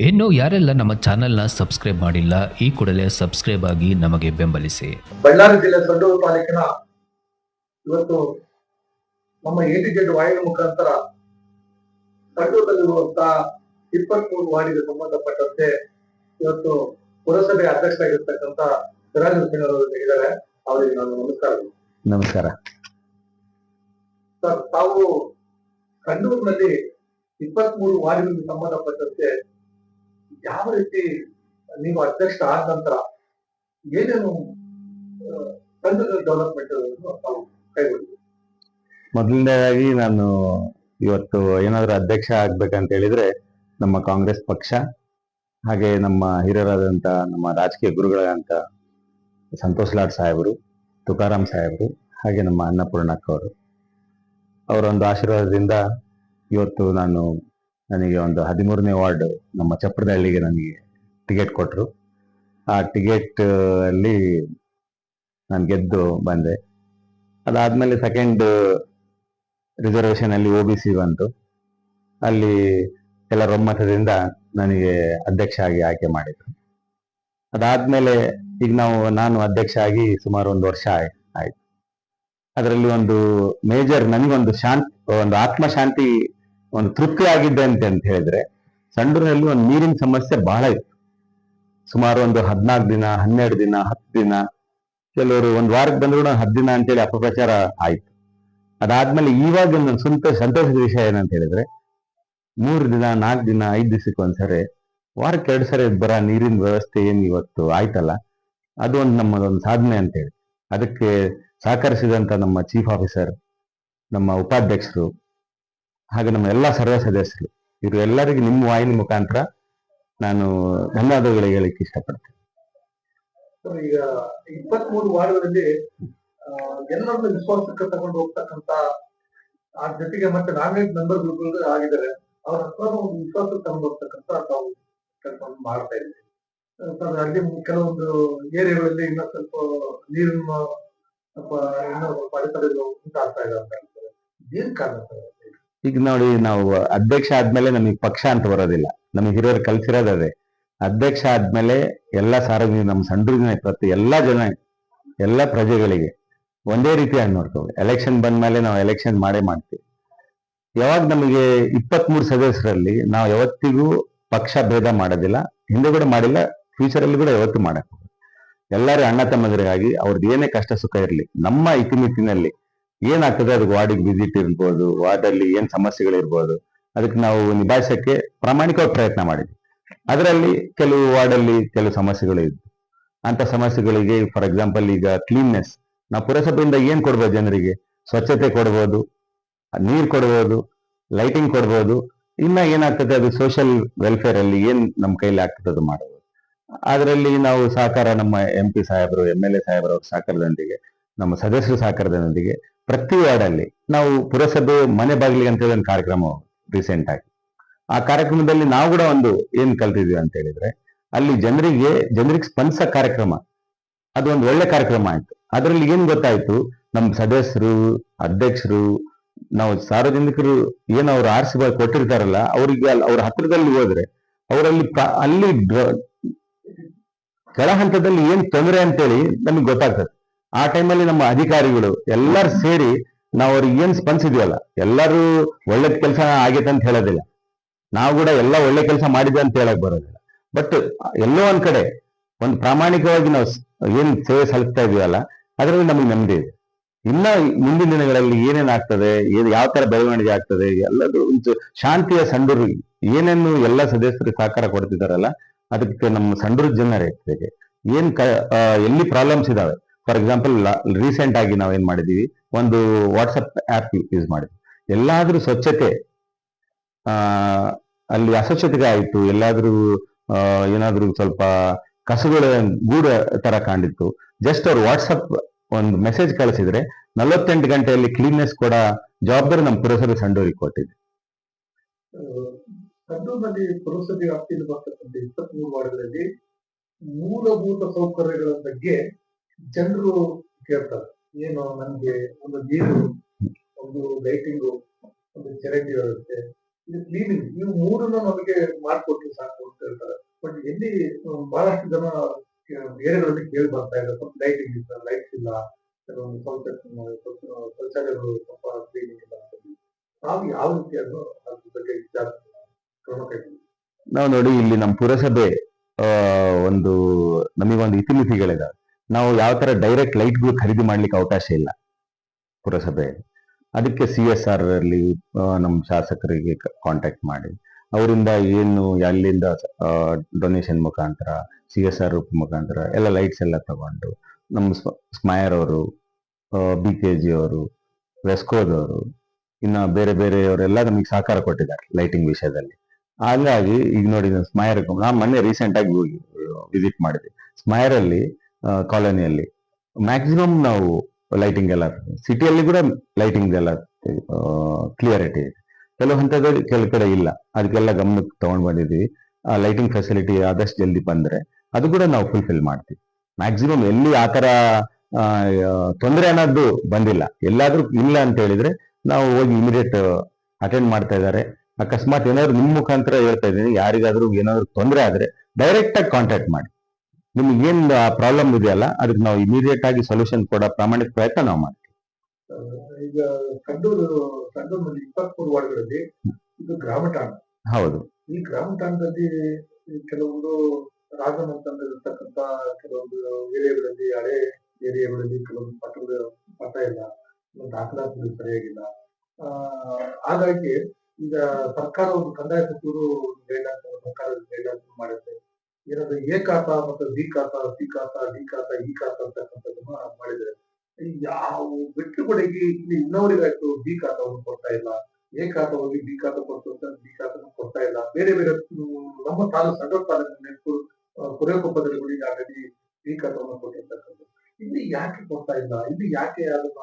ಇನ್ನು ಯಾರೆಲ್ಲ ನಮ್ಮ ಚಾನೆಲ್ನ ಸಬ್ಸ್ಕ್ರೈಬ್ ಮಾಡಿಲ್ಲ ಈ ಕೂಡಲೇ ಸಬ್ಸ್ಕ್ರೈಬ್ ಆಗಿ ನಮಗೆ ಬೆಂಬಲಿಸಿ. ಬಳ್ಳಾರಿ ಜಿಲ್ಲೆ ಸಂಡೂರು ತಾಲೂಕಿನ ಇವತ್ತು ನಮ್ಮ ಎಟಿ ಜೆಡ್ ವಾಹಿನಿ ಮುಖಾಂತರ ಸಂಡೂರದಲ್ಲಿರುವಂತಹ ಇಪ್ಪತ್ಮೂರು ವಾರ್ಡಿಗೆ ಸಂಬಂಧಪಟ್ಟಂತೆ ಇವತ್ತು ಪುರಸಭೆ ಅಧ್ಯಕ್ಷರಾಗಿರ್ತಕ್ಕಂಥ ಸಿರಾಜ್ ಹುಸೇನ್ ಅವರು ಇದ್ದಾರೆ. ಅವರಿಗೆ ನಾನು ನಮಸ್ಕಾರ. ನಮಸ್ಕಾರ. ಸರ್ ತಾವು ಸಂಡೂರಿನಲ್ಲಿ ಇಪ್ಪತ್ಮೂರು ವಾರ್ಡ್ಗಳಿಗೆ ಸಂಬಂಧಪಟ್ಟಂತೆ ಯಾವ ರೀತಿ ನೀವು ಅಧ್ಯಕ್ಷ ಆದ ನಂತರ ಏನೇನು ಡೆವಲಪ್ಮೆಂಟ್ ಮೊದಲನೇದಾಗಿ ನಾನು ಇವತ್ತು ಏನಾದರೂ ಅಧ್ಯಕ್ಷ ಆಗ್ಬೇಕಂತ ಹೇಳಿದ್ರೆ ನಮ್ಮ ಕಾಂಗ್ರೆಸ್ ಪಕ್ಷ, ಹಾಗೆ ನಮ್ಮ ಹಿರಿಯರಾದಂಥ ನಮ್ಮ ರಾಜಕೀಯ ಗುರುಗಳಾದಂಥ ಸಂತೋಷ್ ಲಾಡ್ ಸಾಹೇಬರು, ತುಕಾರಾಮ್ ಸಾಹೇಬರು, ಹಾಗೆ ನಮ್ಮ ಅನ್ನಪೂರ್ಣಕ್ಕ ಅವರು. ಅವರ ಒಂದು ಆಶೀರ್ವಾದದಿಂದ ಇವತ್ತು ನಾನು ನನಗೆ ಒಂದು ಹದಿಮೂರನೇ ವಾರ್ಡ್ ನಮ್ಮ ಚಪ್ರದಹಳ್ಳಿಗೆ ನನಗೆ ಟಿಕೆಟ್ ಕೊಟ್ಟರು ಆ ಟಿಕೆಟ್ ಅಲ್ಲಿ ನಾನು ಗೆದ್ದು ಬಂದೆ. ಅದಾದ್ಮೇಲೆ ಸೆಕೆಂಡ್ ರಿಸರ್ವೇಶನ್ ಅಲ್ಲಿ ಒ ಬಿ ಸಿ ಬಂತು. ಅಲ್ಲಿ ಎಲ್ಲರ ಒಮ್ಮತದಿಂದ ನನಗೆ ಅಧ್ಯಕ್ಷ ಆಗಿ ಆಯ್ಕೆ ಮಾಡಿದ್ರು. ಅದಾದ್ಮೇಲೆ ಈಗ ನಾವು, ನಾನು ಅಧ್ಯಕ್ಷ ಆಗಿ ಸುಮಾರು ಒಂದು ವರ್ಷ ಆಯ್- ಆಯ್ತು. ಅದರಲ್ಲಿ ಒಂದು ಮೇಜರ್ ನನಗೊಂದು ಶಾಂತಿ, ಒಂದು ಆತ್ಮಶಾಂತಿ ಒಂದು ತೃಪ್ತಿ ಆಗಿದ್ದೆ ಅಂತ ಅಂತ ಹೇಳಿದ್ರೆ ಸಂಡೂರಿನಲ್ಲಿ ಒಂದು ನೀರಿನ ಸಮಸ್ಯೆ ಬಹಳ ಇತ್ತು. ಸುಮಾರು ಒಂದು ಹದಿನಾಲ್ಕು ದಿನ, ಹನ್ನೆರಡು ದಿನ, ಹತ್ತು ದಿನ, ಕೆಲವರು ಒಂದು ವಾರಕ್ಕೆ ಬಂದ್ರು ಹತ್ತು ದಿನ ಅಂತೇಳಿ ಅಪಪ್ರಚಾರ ಆಯ್ತು. ಅದಾದ್ಮೇಲೆ ಇವಾಗ ಒಂದು ಸ್ವಂತ ಸಂತೋಷದ ವಿಷಯ ಏನಂತ ಹೇಳಿದ್ರೆ ಮೂರು ದಿನ, ನಾಲ್ಕು ದಿನ, ಐದು ದಿವಸಕ್ಕೆ ಒಂದ್ಸರಿ, ವಾರಕ್ಕೆ ಎರಡು ಸರಿ ಬರ ನೀರಿನ ವ್ಯವಸ್ಥೆ ಏನು ಇವತ್ತು ಆಯ್ತಲ್ಲ, ಅದು ಒಂದು ನಮ್ಮದೊಂದು ಸಾಧನೆ ಅಂತೇಳಿ ಅದಕ್ಕೆ ಸಹಕರಿಸಿದಂಥ ನಮ್ಮ ಚೀಫ್ ಆಫೀಸರ್ ನಮ್ಮ ಉಪಾಧ್ಯಕ್ಷರು ಹಾಗೆ ನಮ್ಮ ಎಲ್ಲ ಸರ್ವ ಸದಸ್ಯರು ಇವರು ಎಲ್ಲರಿಗೂ ನಿಮ್ಮ ವಾಹಿನಿ ಮುಖಾಂತರ ನಾನು ಧನ್ಯವಾದಗಳು ಹೇಳಿಕ್ಕೆ ಇಷ್ಟಪಡ್ತೇನೆ. ಈಗ ಇಪ್ಪತ್ಮೂರು ವಾರ್ಡ್ಗಳಲ್ಲಿ ಆ, ಎಲ್ಲರನ್ನ ವಿಶ್ವಾಸಕ್ಕೆ ತಗೊಂಡು ಹೋಗ್ತಕ್ಕಂತ ಆ ಜೊತೆಗೆ ಮತ್ತೆ ನಾಮಿನೇಟ್ ಮೆಂಬರ್ಗಳು ಆಗಿದ್ದಾರೆ. ಅವ್ರ ಹತ್ರ ಒಂದು ವಿಶ್ವಾಸಕ್ಕೆ ತಗೊಂಡು ಹೋಗ್ತಕ್ಕಂತ ತಾವು ಕೆಲಸವನ್ನು ಮಾಡ್ತಾ ಇದ್ದೀವಿ. ಅಲ್ಲಿ ಕೆಲವೊಂದು ಏರಿಯಾಗಳಲ್ಲಿ ಇನ್ನೂ ಸ್ವಲ್ಪ ನೀರಿನ ಸ್ವಲ್ಪ ಇನ್ನೂ ಸ್ವಲ್ಪ ಅಡೆತಡೆಗಳು ಉಂಟಾಗ್ತಾ ಇದೆ ಅಂತ ಹೇಳ್ತಾರೆ. ಏನ್ ಕಾರಣ ಈಗ ನೋಡಿ ನಾವು ಅಧ್ಯಕ್ಷ ಆದ್ಮೇಲೆ ನಮಗೆ ಪಕ್ಷ ಅಂತ ಬರೋದಿಲ್ಲ. ನಮಗೆ ಹಿರಿಯರು ಕಲ್ಸಿರೋದು ಅದೇ. ಅಧ್ಯಕ್ಷ ಆದ್ಮೇಲೆ ಎಲ್ಲ ಸಾರ್ವಜನಿಕ ನಮ್ಮ ಸಂಡೂರಿನ ಪ್ರತಿ ಎಲ್ಲಾ ಜನ, ಎಲ್ಲ ಪ್ರಜೆಗಳಿಗೆ ಒಂದೇ ರೀತಿಯಾಗಿ ನೋಡ್ತೇವೆ ಎಲೆಕ್ಷನ್ ಬಂದ್ಮೇಲೆ ನಾವು ಎಲೆಕ್ಷನ್ ಮಾಡೇ ಮಾಡ್ತೀವಿ. ಯಾವಾಗ ನಮಗೆ ಇಪ್ಪತ್ಮೂರು ಸದಸ್ಯರಲ್ಲಿ ನಾವು ಯಾವತ್ತಿಗೂ ಪಕ್ಷ ಭೇದ ಮಾಡೋದಿಲ್ಲ. ಹಿಂದೆ ಕೂಡ ಮಾಡಿಲ್ಲ ಫ್ಯೂಚರ್ ಅಲ್ಲಿ ಕೂಡ ಯಾವತ್ತು ಮಾಡಕ್. ಎಲ್ಲರೂ ಅಣ್ಣ ತಮ್ಮದರಿಗಾಗಿ ಅವ್ರದ್ದು ಏನೇ ಕಷ್ಟ ಸುಖ ಇರಲಿ, ನಮ್ಮ ಇತಿಮಿತಿನಲ್ಲಿ ಏನಾಗ್ತದೆ? ಅದಕ್ಕೆ ವಾರ್ಡಿಗೆ ವಿಸಿಟ್ ಇರ್ಬೋದು, ವಾರ್ಡಲ್ಲಿ ಏನ್ ಸಮಸ್ಯೆಗಳಿರ್ಬೋದು, ಅದಕ್ಕೆ ನಾವು ನಿಭಾಯಿಸಕ್ಕೆ ಪ್ರಾಮಾಣಿಕವಾಗಿ ಪ್ರಯತ್ನ ಮಾಡಿದ್ವಿ. ಅದರಲ್ಲಿ ಕೆಲವು ವಾರ್ಡಲ್ಲಿ ಕೆಲವು ಸಮಸ್ಯೆಗಳು ಇದ್ವು. ಅಂತ ಸಮಸ್ಯೆಗಳಿಗೆ ಫಾರ್ ಎಕ್ಸಾಂಪಲ್ ಈಗ ಕ್ಲೀನ್ನೆಸ್ ನಾವು ಪುರಸಭೆಯಿಂದ ಏನ್ ಕೊಡ್ಬೋದು ಜನರಿಗೆ? ಸ್ವಚ್ಛತೆ ಕೊಡ್ಬೋದು, ನೀರ್ ಕೊಡ್ಬೋದು ಲೈಟಿಂಗ್ ಕೊಡ್ಬೋದು. ಇನ್ನ ಏನಾಗ್ತದೆ? ಅದು ಸೋಷಿಯಲ್ ವೆಲ್ಫೇರ್ ಅಲ್ಲಿ ಏನ್ ನಮ್ಮ ಕೈಲಿ ಆಗ್ತದೆ ಅದು ಮಾಡೋದು. ಅದರಲ್ಲಿ ನಾವು ಸಹಕಾರ ನಮ್ಮ ಎಂ ಪಿ ಸಾಹೇಬರು ಎಂ ಎಲ್ ಎ ಸಾಹೇಬರ ಸಹಕಾರದೊಂದಿಗೆ, ನಮ್ಮ ಸದಸ್ಯರ ಸಹಕಾರದೊಂದಿಗೆ ಪ್ರತಿ ವಾರ್ಡಲ್ಲಿ ನಾವು ಪುರಸಭೆ ಮನೆ ಬಾಗಿಲಿಗೆ ಅಂತ ಒಂದು ಕಾರ್ಯಕ್ರಮ ರೀಸೆಂಟ್ ಆಗಿ. ಆ ಕಾರ್ಯಕ್ರಮದಲ್ಲಿ ನಾವು ಕೂಡ ಒಂದು ಏನ್ ಕಲ್ತಿದ್ವಿ ಅಂತ ಹೇಳಿದ್ರೆ, ಅಲ್ಲಿ ಜನರಿಗೆ ಜನರಿಗೆ ಸ್ಪಂದಿಸ ಕಾರ್ಯಕ್ರಮ. ಅದು ಒಂದು ಒಳ್ಳೆ ಕಾರ್ಯಕ್ರಮ ಆಯ್ತು. ಅದರಲ್ಲಿ ಏನ್ ಗೊತ್ತಾಯ್ತು? ನಮ್ಮ ಸದಸ್ಯರು, ಅಧ್ಯಕ್ಷರು, ನಾವು ಸಾರ್ವಜನಿಕರು ಏನು ಅವ್ರು ಆರಿಸಿ ಕೊಟ್ಟಿರ್ತಾರಲ್ಲ, ಅವರಿಗೆ ಅವ್ರ ಹತ್ರದಲ್ಲಿ ಹೋದ್ರೆ, ಅವರಲ್ಲಿ ಅಲ್ಲಿ ಕೆಳ ಹಂತದಲ್ಲಿ ಏನ್ ತೊಂದರೆ ಅಂತೇಳಿ ನಮಗೆ ಗೊತ್ತಾಗ್ತದೆ. ಆ ಟೈಮಲ್ಲಿ ನಮ್ಮ ಅಧಿಕಾರಿಗಳು ಎಲ್ಲರೂ ಸೇರಿ ನಾವು ಅವ್ರಿಗೆ ಏನ್ ಸ್ಪಂದಿಸಿದ್ವಲ್ಲ ಎಲ್ಲರೂ ಒಳ್ಳೆ ಕೆಲಸ ಆಗೈತೆ ಅಂತ ಹೇಳೋದಿಲ್ಲ. ನಾವು ಕೂಡ ಎಲ್ಲ ಒಳ್ಳೆ ಕೆಲಸ ಮಾಡಿದೆ ಅಂತ ಹೇಳಕ್ ಬರೋದಿಲ್ಲ. ಬಟ್ ಎಲ್ಲೋ ಒಂದ್ ಕಡೆ ಒಂದು ಪ್ರಾಮಾಣಿಕವಾಗಿ ನಾವು ಏನ್ ಸೇವೆ ಸಲ್ಲಿಸ್ತಾ ಇದೀವಲ್ಲ, ಅದರಲ್ಲಿ ನಮಗೆ ನೆಮ್ಮದಿ ಇದೆ. ಇನ್ನ ಮುಂದಿನ ದಿನಗಳಲ್ಲಿ ಏನೇನ್ ಆಗ್ತದೆ ಯಾವ ತರ ಬೆಳವಣಿಗೆ ಆಗ್ತದೆ ಎಲ್ಲರೂ ಒಂದು ಶಾಂತಿಯ ಸಂಡೂರು, ಏನೇನು ಎಲ್ಲ ಸದಸ್ಯರು ಸಹಕಾರ ಕೊಡ್ತಿದಾರಲ್ಲ, ಅದಕ್ಕೆ ನಮ್ಮ ಸಂಡೂರು ಜನರ, ಏನ್ ಎಲ್ಲಿ ಪ್ರಾಬ್ಲಮ್ಸ್ ಇದಾವೆ ಫಾರ್ ಎಕ್ಸಾಂಪಲ್ ರೀಸೆಂಟ್ ಆಗಿ ನಾವು ಏನ್ ಮಾಡಿದೀವಿ? ಒಂದು ವಾಟ್ಸಪ್ ಆಪ್ ಯೂಸ್ ಮಾಡಿದ್ವಿ. ಎಲ್ಲಾದ್ರೂ ಸ್ವಚ್ಛತೆ ಅಲ್ಲಿ ಅಸ್ವಚ್ಛತೆ ಆಯಿತು. ಎಲ್ಲಾದ್ರೂ ಏನಾದ್ರೂ ಸ್ವಲ್ಪ ಕಸಗಳ ಗೂಡ ತರ ಕಾಣಿತ್ತು ಜಸ್ಟ್ ಅವ್ರು ವಾಟ್ಸಪ್ ಒಂದು ಮೆಸೇಜ್ ಕಳಿಸಿದ್ರೆ ನಲವತ್ತೆಂಟು ಗಂಟೆಯಲ್ಲಿ ಕ್ಲೀನ್ನೆಸ್ ಕೂಡ ಜವಾಬ್ದಾರಿ ನಮ್ಮ ಪುರಸಭೆ ಸಂಡೂರಿಗೆ ಕೊಟ್ಟಿದೆ. ಸಂಡೂರಿನಲ್ಲಿ ಪುರಸಭೆ ವ್ಯಾಪ್ತಿಯಲ್ಲಿ ಬರ್ತಕ್ಕಂಥ ವಾರ್ಡ್ಗಳಲ್ಲಿ ಮೂಲಭೂತ ಸೌಕರ್ಯಗಳ ಬಗ್ಗೆ ಜನರು ಕೇಳ್ತಾರೆ, ಏನು ನಮ್ಗೆ ಒಂದು ನೀರು, ಒಂದು ಲೈಟಿಂಗು ಒಂದು ಚರಂಡಿ ವ್ಯವಸ್ಥೆ ಇದು ಕ್ಲೀನಿಂಗ್ ನೀವು ಮೂರನ್ನು ನಮಗೆ ಮಾಡ್ಕೊಟ್ರು ಸಾಕು ಅಂತ ಹೇಳ್ತಾರೆ. ಬಟ್ ಎಲ್ಲಿ ಬಹಳಷ್ಟು ಜನ ಏರಿಯಾಗಳಲ್ಲಿ ಕೇಳಿ ಬರ್ತಾ ಇದೆ ಸ್ವಲ್ಪ ಲೈಟಿಂಗ್ ಇಲ್ಲ ಲೈಟ್ಸ್ ಇಲ್ಲ, ಕೆಲವೊಂದು ಶೌಚ ಶೌಚಾಲಯಗಳು ಸ್ವಲ್ಪ ಕ್ಲೀನಿಂಗ್ ಇಲ್ಲ ಅಂತ. ನಾವು ಯಾವ ರೀತಿಯನ್ನು ಅದ್ರ ಬಗ್ಗೆ ವಿಚಾರ ಕ್ರಮ ನಾವು ನೋಡಿ, ಇಲ್ಲಿ ನಮ್ಮ ಪುರಸಭೆ ಒಂದು ನಮಗೊಂದು ಇತಿಮಿತಿಗಳಿದಾವೆ. ನಾವು ಯಾವ ತರ ಡೈರೆಕ್ಟ್ ಲೈಟ್ಗಳು ಖರೀದಿ ಮಾಡ್ಲಿಕ್ಕೆ ಅವಕಾಶ ಇಲ್ಲ ಪುರಸಭೆಯಲ್ಲಿ. ಅದಕ್ಕೆ ಸಿ ಎಸ್ ಆರ್ ಅಲ್ಲಿ ನಮ್ಮ ಶಾಸಕರಿಗೆ ಕಾಂಟ್ಯಾಕ್ಟ್ ಮಾಡಿ. ಅವರಿಂದ ಏನು ಎಲ್ಲಿಂದ ಡೊನೇಷನ್ ಮುಖಾಂತರ ಸಿ ಎಸ್ ಆರ್ ಮುಖಾಂತರ ಎಲ್ಲ ಲೈಟ್ಸ್ ಎಲ್ಲ ತಗೊಂಡು ನಮ್ಮ ಸ್ಮಾಯರ್ ಅವರು ಬಿ ಕೆ ಜಿ ಅವರು ವೆಸ್ಕೋದವರು ಇನ್ನ ಬೇರೆ ಬೇರೆಯವರೆಲ್ಲ ನಮಗೆ ಸಹಕಾರ ಕೊಟ್ಟಿದ್ದಾರೆ ಲೈಟಿಂಗ್ ವಿಷಯದಲ್ಲಿ. ಹಾಗಾಗಿ, ಈಗ ನೋಡಿ ಸ್ಮೈರ್ ನಾವು ಮೊನ್ನೆ ರೀಸೆಂಟ್ ಆಗಿ ಹೋಗಿ ವಿಸಿಟ್ ಮಾಡಿದ್ವಿ ಸ್ಮೈರ್ ಅಲ್ಲಿ ಕಾಲೋನಿಯಲ್ಲಿ. ಮ್ಯಾಕ್ಸಿಮಮ್ ನಾವು ಲೈಟಿಂಗ್ ಎಲ್ಲ ಸಿಟಿಯಲ್ಲಿ ಕೂಡ ಲೈಟಿಂಗ್ ಎಲ್ಲ ಕ್ಲಿಯರಿಟಿ ಇದೆ ಕೆಲವು ಹಂತದಲ್ಲಿ ಕೆಲವು ಕಡೆ ಇಲ್ಲ. ಅದಕ್ಕೆಲ್ಲ ಗಮನಕ್ಕೆ ತಗೊಂಡ್ ಬಂದಿದ್ವಿ. ಆ ಲೈಟಿಂಗ್ ಫೆಸಿಲಿಟಿ ಆದಷ್ಟು ಜಲ್ದಿ ಬಂದ್ರೆ ಅದು ಕೂಡ ನಾವು ಫುಲ್ಫಿಲ್ ಮಾಡ್ತೀವಿ. ಮ್ಯಾಕ್ಸಿಮಮ್ ಎಲ್ಲಿ ಆ ತರ ತೊಂದರೆ ಅನ್ನೋದು ಬಂದಿಲ್ಲ. ಎಲ್ಲಾದ್ರೂ ಇಲ್ಲ ಅಂತ ಹೇಳಿದ್ರೆ ನಾವು ಹೋಗಿ ಇಮಿಡಿಯೇಟ್ ಅಟೆಂಡ್ ಮಾಡ್ತಾ ಇದ್ದಾರೆ. ಅಕಸ್ಮಾತ್ ಏನಾದ್ರು ನಿಮ್ಮ ಮುಖಾಂತರ ಹೇಳ್ತಾ ಇದ್ದೀನಿ. ಯಾರಿಗಾದ್ರೂ ಏನಾದ್ರು ತೊಂದರೆ ಆದ್ರೆ ಡೈರೆಕ್ಟ್ ಆಗಿ ಕಾಂಟ್ಯಾಕ್ಟ್ ಮಾಡಿ. ನಿಮ್ಗೆ ಏನ್ ಪ್ರಾಬ್ಲಮ್ ಇದೆಯಲ್ಲ ಅದಕ್ಕೆ ನಾವು ಇಮಿಡಿಯೇಟ್ ಆಗಿ ಸೊಲ್ಯೂಷನ್ ಕೊಡೋ ಪ್ರಾಮಾಣಿಕ ಪ್ರಯತ್ನ ನಾವು ಮಾಡ್ತೀವಿ. ಈಗ ಸಂಡೂರು ಸಂಡೂರಿನಲ್ಲಿ ಇಪ್ಪತ್ಮೂರು ವಾರ್ಡ್ಗಳಲ್ಲಿ ಇದು ಗ್ರಾಮ ಠಾಣ ಹೌದು. ಈ ಗ್ರಾಮ ಠಾಣದಲ್ಲಿ ಕೆಲವೊಂದು ರಾಜನ್ ಅಂತಂದಿರತಕ್ಕಂತ ಕೆಲವೊಂದು ಏರಿಯಾಗಳಲ್ಲಿ ಹಳೆ ಏರಿಯಾಗಳಲ್ಲಿ ಕೆಲವೊಂದು ಪಟ್ಟಗಳು ಪಟ್ಟ ಇಲ್ಲ ದಾಖಲಾತಿಗಳು ಸರಿಯಾಗಿಲ್ಲ. ಹಾಗಾಗಿ ಈಗ ಸರ್ಕಾರ ಒಂದು ಕಂದಾಯ ಸಚಿವರು ಗೈಡ್ಲೈನ್ಸ್ ಸರ್ಕಾರ ಗೈಡ್ಲೈನ್ಸ್ ಮಾಡುತ್ತೆ ಏನಾದ್ರು ಖಾತಾ ಮತ್ತು ಬಿ ಖಾತಾ ಸಿ ಈಕಾತ ಡಿ ಖಾತಾ ಅಂತಕ್ಕಂಥದ್ದನ್ನ ಮಾಡಿದ್ರೆ ಯಾವ ಬಿಟ್ಟು ಕೊಡಗಿ ಇಲ್ಲಿ ಇನ್ನವರಿಗಾಯ್ತು ಬಿ ಕೊಡ್ತಾ ಇಲ್ಲ. ಎ ಬೀಕಾತ ಬಿ ಖಾತಾ ಕೊಡ್ತು ಅಂತ ಬಿ ಕೊಡ್ತಾ ಇಲ್ಲ. ಬೇರೆ ಬೇರೆ ನಮ್ಮ ತಾಲೂಕು ಸಣ್ಣ ತಾಲೂಕು ಕೂಡ ಈಗಾಗಲೇ ಬಿ ಖಾತಾವನ್ನು ಕೊಟ್ಟಿರ್ತಕ್ಕಂಥದ್ದು. ಇಲ್ಲಿ ಯಾಕೆ ಕೊಡ್ತಾ ಇಲ್ಲ? ಇಲ್ಲಿ ಯಾಕೆ ಅದನ್ನ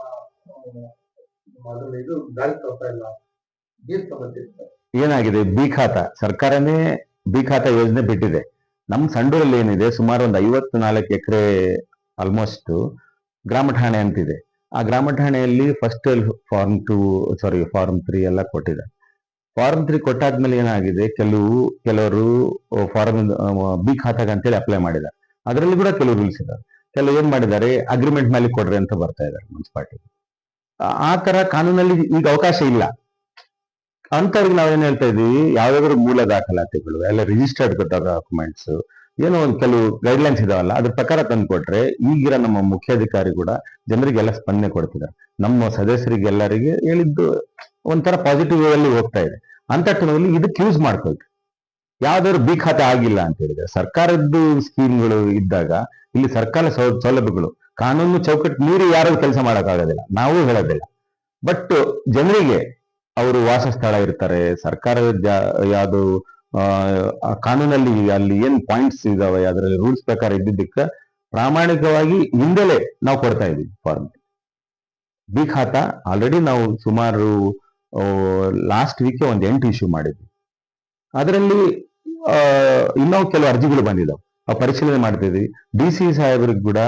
ಅದನ್ನ ಇದು ದಾರಿ ತರ್ತಾ ಇಲ್ಲ? ಏನ್ ಸಮಸ್ಯೆ ಏನಾಗಿದೆ? ಬಿ ಖಾತಾ ಸರ್ಕಾರನೇ ಬಿ ಖಾತಾ ಯೋಜನೆ ಬಿಟ್ಟಿದೆ. ನಮ್ಮ ಸಂಡೂರಲ್ಲಿ ಏನಿದೆ, ಸುಮಾರು ಒಂದು ಐವತ್ತು ನಾಲ್ಕು ಎಕರೆ ಆಲ್ಮೋಸ್ಟ್ ಗ್ರಾಮ ಠಾಣೆ ಅಂತಿದೆ. ಆ ಗ್ರಾಮ ಠಾಣೆಯಲ್ಲಿ ಫಸ್ಟ್ ಫಾರ್ಮ್ ಟು ಸಾರಿ ಫಾರ್ಮ್ ತ್ರೀ ಎಲ್ಲ ಕೊಟ್ಟಿದೆ ಫಾರ್ಮ್ ತ್ರೀ ಕೊಟ್ಟಾದ್ಮೇಲೆ ಏನಾಗಿದೆ, ಕೆಲವು, ಕೆಲವರು ಫಾರ್ಮ್ ಬಿ ಖಾತಾಗ ಅಂತೇಳಿ ಅಪ್ಲೈ ಮಾಡಿದ ಅದರಲ್ಲಿ ಕೂಡ ಕೆಲವು ರೂಲ್ಸ್ ಇದಾವೆ. ಕೆಲವು ಏನ್ ಮಾಡಿದ್ದಾರೆ ಅಗ್ರಿಮೆಂಟ್ ಮೇಲೆ ಕೊಡ್ರಿ ಅಂತ ಬರ್ತಾ ಇದ್ದಾರೆ ಮುನ್ಸಿಪಾಲ್ಟಿ ಆ ತರ ಕಾನೂನಲ್ಲಿ ಈಗ ಅವಕಾಶ ಇಲ್ಲ. ಅಂತವ್ರಿಗೆ ನಾವೇನ್ ಹೇಳ್ತಾ ಇದೀವಿ, ಯಾವ್ದಾದ್ರು ಮೂಲ ದಾಖಲಾತಿಗಳು, ಎಲ್ಲ ರಿಜಿಸ್ಟರ್ಡ್ ಡಾಕ್ಯುಮೆಂಟ್ಸ್ ಏನೋ ಒಂದು ಕೆಲವು ಗೈಡ್ಲೈನ್ಸ್ ಇದಾವಲ್ಲ, ಅದ್ರ ಪ್ರಕಾರ ತಂದು ಕೊಟ್ರೆ, ಈಗಿರೋ ನಮ್ಮ ಮುಖ್ಯಾಧಿಕಾರಿ ಕೂಡ ಜನರಿಗೆಲ್ಲ ಸ್ಪಂದನೆ ಕೊಡ್ತಿದ್ದಾರೆ ನಮ್ಮ ಸದಸ್ಯರಿಗೆ ಎಲ್ಲರಿಗೆ ಹೇಳಿದ್ದು ಒಂಥರ ಪಾಸಿಟಿವ್ ಅಲ್ಲಿ ಹೋಗ್ತಾ ಇದೆ. ಅಂತ ಟೈಮಲ್ಲಿ ಇದಕ್ಕೆ ಯೂಸ್ ಮಾಡ್ಕೊಳ್ರಿ ಯಾವ್ದಾದ್ರು ಬಿ ಖಾತೆ ಆಗಿಲ್ಲ ಅಂತ ಹೇಳಿದ್ರೆ, ಸರ್ಕಾರದ್ದು ಸ್ಕೀಮ್ಗಳು ಇದ್ದಾಗ, ಇಲ್ಲಿ ಸರ್ಕಾರ ಸೌಲಭ್ಯಗಳು, ಕಾನೂನು ಚೌಕಟ್ಟು ಮೀರಿ ಯಾರು ಕೆಲಸ ಮಾಡೋಕ್ಕಾಗೋದಿಲ್ಲ ನಾವು ಹೇಳೋದಿಲ್ಲ. ಬಟ್ ಜನರಿಗೆ ಅವರು ವಾಸಸ್ಥಳ ಇರ್ತಾರೆ, ಸರ್ಕಾರದ ಯಾವುದು ಕಾನೂನಲ್ಲಿ ಅಲ್ಲಿ ಏನ್ ಪಾಯಿಂಟ್ಸ್ ಇದಾವೆ, ಅದರಲ್ಲಿ ರೂಲ್ಸ್ ಪ್ರಕಾರ ಇದ್ದಿದ್ದಕ್ಕೆ ಪ್ರಾಮಾಣಿಕವಾಗಿ ಹಿಂದಲೇ ನಾವು ಕೊಡ್ತಾ ಇದೀವಿ ಫಾರ್ಮ್ ಬಿ ಖಾತಾ ಆಲ್ರೆಡಿ ನಾವು ಸುಮಾರು ಲಾಸ್ಟ್ ವೀಕ್ ಒಂದು ಎಂಟು ಇಶ್ಯೂ ಮಾಡಿದ್ವಿ. ಅದರಲ್ಲಿ ಇನ್ನೂ ಕೆಲವು ಅರ್ಜಿಗಳು ಬಂದಿದ್ದಾವೆ ಆ ಪರಿಶೀಲನೆ ಮಾಡ್ತಿದ್ವಿ. ಡಿ ಸಿ ಸಾಹೇಬ್ರಿಗೆ ಕೂಡ